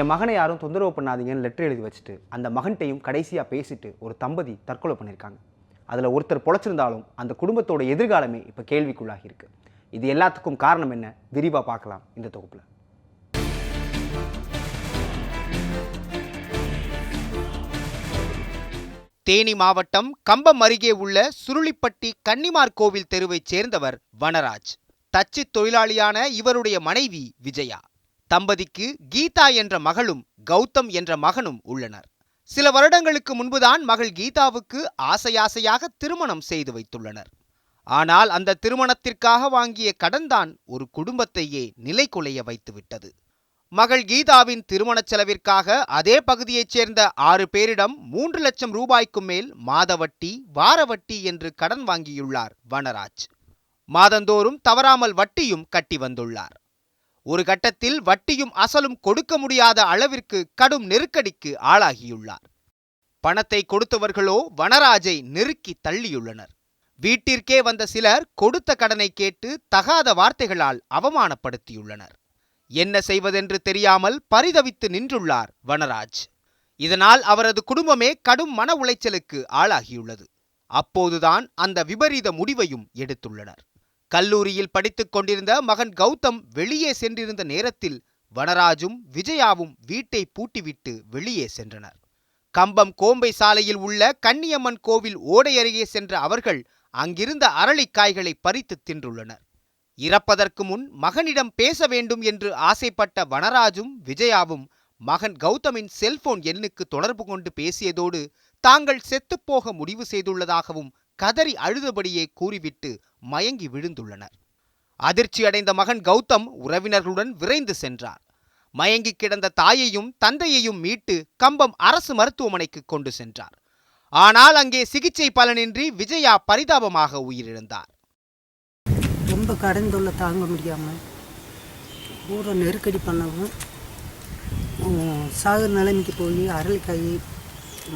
என் மகனை யாரும் தொந்தரவு பண்ணாதீங்கன்னு லெட்டர் எழுதி வச்சுட்டு அந்த மகன்கிட்டையும் கடைசியாக பேசிட்டு ஒரு தம்பதி தற்கொலை பண்ணியிருக்காங்க அதில் ஒருத்தர் பொழைச்சிருந்தாலும் அந்த குடும்பத்தோட எதிர்காலமே இப்போ கேள்விக்குள்ளாகி இருக்கு. இது எல்லாத்துக்கும் காரணம் என்ன? விரிவாக பார்க்கலாம் இந்த தொகுப்பில். தேனி மாவட்டம் கம்பம் அருகே உள்ள சுருளிப்பட்டி கன்னிமார் கோவில் தெருவைச் சேர்ந்தவர் வனராஜ். தச்சு தொழிலாளியான இவருடைய மனைவி விஜயா. தம்பதிக்கு கீதா என்ற மகளும் கௌதம் என்ற மகனும் உள்ளனர். சில வருடங்களுக்கு முன்புதான் மகள் கீதாவுக்கு ஆசையாசையாக திருமணம் செய்து வைத்துள்ளனர். ஆனால் அந்த திருமணத்திற்காக வாங்கிய கடன்தான் ஒரு குடும்பத்தையே நிலைகுலைய வைத்துவிட்டது. மகள் கீதாவின் திருமணச் செலவிற்காக அதே பகுதியைச் சேர்ந்த ஆறு பேரிடம் மூன்று லட்சம் ரூபாய்க்கும் மேல் மாத வட்டி வார வட்டி என்று கடன் வாங்கியுள்ளார் வனராஜ். மாதந்தோறும் தவறாமல் வட்டியும் கட்டி வந்துள்ளார். ஒரு கட்டத்தில் வட்டியும் அசலும் கொடுக்க முடியாத அளவிற்கு கடும் நெருக்கடிக்கு ஆளாகியுள்ளார். பணத்தை கொடுத்தவர்களோ வனராஜை நெருக்கி தள்ளியுள்ளனர். வீட்டிற்கே வந்த சிலர் கொடுத்த கடனை கேட்டு தகாத வார்த்தைகளால் அவமானப்படுத்தியுள்ளனர். என்ன செய்வதென்று தெரியாமல் பரிதவித்து நின்றுள்ளார் வனராஜ். இதனால் அவரது குடும்பமே கடும் மன உளைச்சலுக்கு ஆளாகியுள்ளது. அப்போதுதான் அந்த விபரீத முடிவையும் எடுத்துள்ளனர். கல்லூரியில் படித்துக் கொண்டிருந்த மகன் கௌதம் வெளியே சென்றிருந்த நேரத்தில் வனராஜும் விஜயாவும் வீட்டை பூட்டிவிட்டு வெளியே சென்றனர். கம்பம் கோம்பை சாலையில் உள்ள கன்னியம்மன் கோவில் ஓடை அருகே சென்ற அவர்கள் அங்கிருந்த அரளிக்காய்களை பறித்து தின்றுள்ளனர். இறப்பதற்கு முன் மகனிடம் பேச வேண்டும் என்று ஆசைப்பட்ட வனராஜும் விஜயாவும் மகன் கௌதமின் செல்போன் எண்ணுக்கு தொடர்பு கொண்டு பேசியதோடு தாங்கள் செத்துப்போக முடிவு செய்துள்ளதாகவும் கதறி அழுதபடியே கூறிவிட்டு மயங்கி விழுந்துள்ளனர். அதிர்ச்சியடைந்த மகன் கௌதம் உறவினர்களுடன் விரைந்து சென்றார். மயங்கி கிடந்த தாயையும் தந்தையையும் மீட்டு கம்பம் அரசு மருத்துவமனைக்கு கொண்டு சென்றார். ஆனால் அங்கே சிகிச்சை பலனின்றி விஜயா பரிதாபமாக உயிரிழந்தார். ரொம்ப கடந்துள்ள தாங்க முடியாமல் ஊரை நெருக்கடி பண்ணவும் சாகு நிலைமைக்கு போய் அரளிக்காய்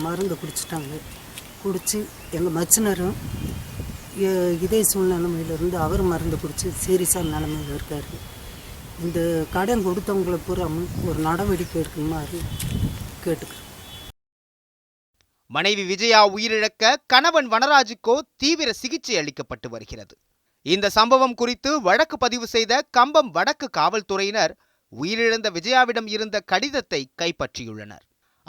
மருந்து குடிச்சிட்டாங்க. குடித்து எங்கள் மச்சினரும் இதே சூழ்நிலைமையிலிருந்து அவர் மருந்து குடித்து சீரியஸான நிலைமையில் இருக்கார். இந்த கடன் கொடுத்தவங்களை பூராமல் ஒரு நடவடிக்கை எடுக்குமாறு கேட்டுக்கிறேன் மனைவி விஜயா உயிரிழக்க கணவன் வனராஜுக்கோ தீவிர சிகிச்சை அளிக்கப்பட்டு வருகிறது. இந்த சம்பவம் குறித்து வழக்கு பதிவு செய்த கம்பம் வடக்கு காவல்துறையினர் உயிரிழந்த விஜயாவிடம் இருந்த கடிதத்தை கைப்பற்றியுள்ளனர்.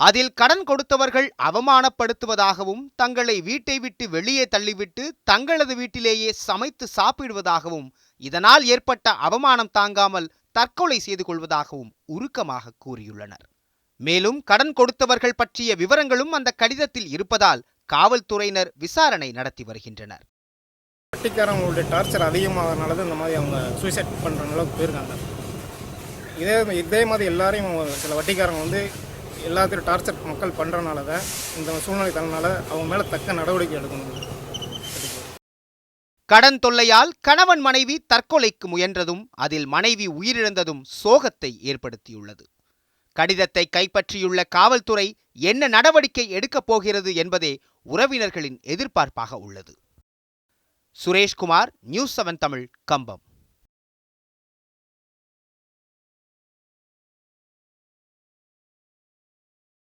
அதில் கடன் கொடுத்தவர்கள் அவமானப்படுத்துவதாகவும் தங்களை வீட்டை விட்டு வெளியே தள்ளிவிட்டு தங்களது வீட்டிலேயே சமைத்து சாப்பிடுவதாகவும் இதனால் ஏற்பட்ட அவமானம் தாங்காமல் தற்கொலை செய்து கொள்வதாகவும் உருக்கமாக கூறியுள்ளனர். மேலும் கடன் கொடுத்தவர்கள் பற்றிய விவரங்களும் அந்த கடிதத்தில் இருப்பதால் காவல்துறையினர் விசாரணை நடத்தி வருகின்றனர். பட்டிக்காரங்களுடைய டார்ச்சர் அதிகமாகறனால தான் இந்த மாதிரி அவங்க சூசைட் பண்ணுற அளவுக்கு போயிருக்காங்க. இதே இதே மாதிரி எல்லாரையும் சில வட்டிக்காரங்க வந்து எல்லாத்தையும் டார்ச்சர் மக்கள் பண்ணுறனால தான் இந்த சூழ்நிலை தரனால அவங்க மேலே தக்க நடவடிக்கை எடுக்கணும். கடன் தொல்லையால் கணவன் மனைவி தற்கொலைக்கு முயன்றதும் அதில் மனைவி உயிரிழந்ததும் சோகத்தை ஏற்படுத்தியுள்ளது. கடிதத்தை கைப்பற்றியுள்ள காவல்துறை என்ன நடவடிக்கை எடுக்கப் போகிறது என்பதே உறவினர்களின் எதிர்பார்ப்பாக உள்ளது. Sureshkumar news seven Tamil Kambam.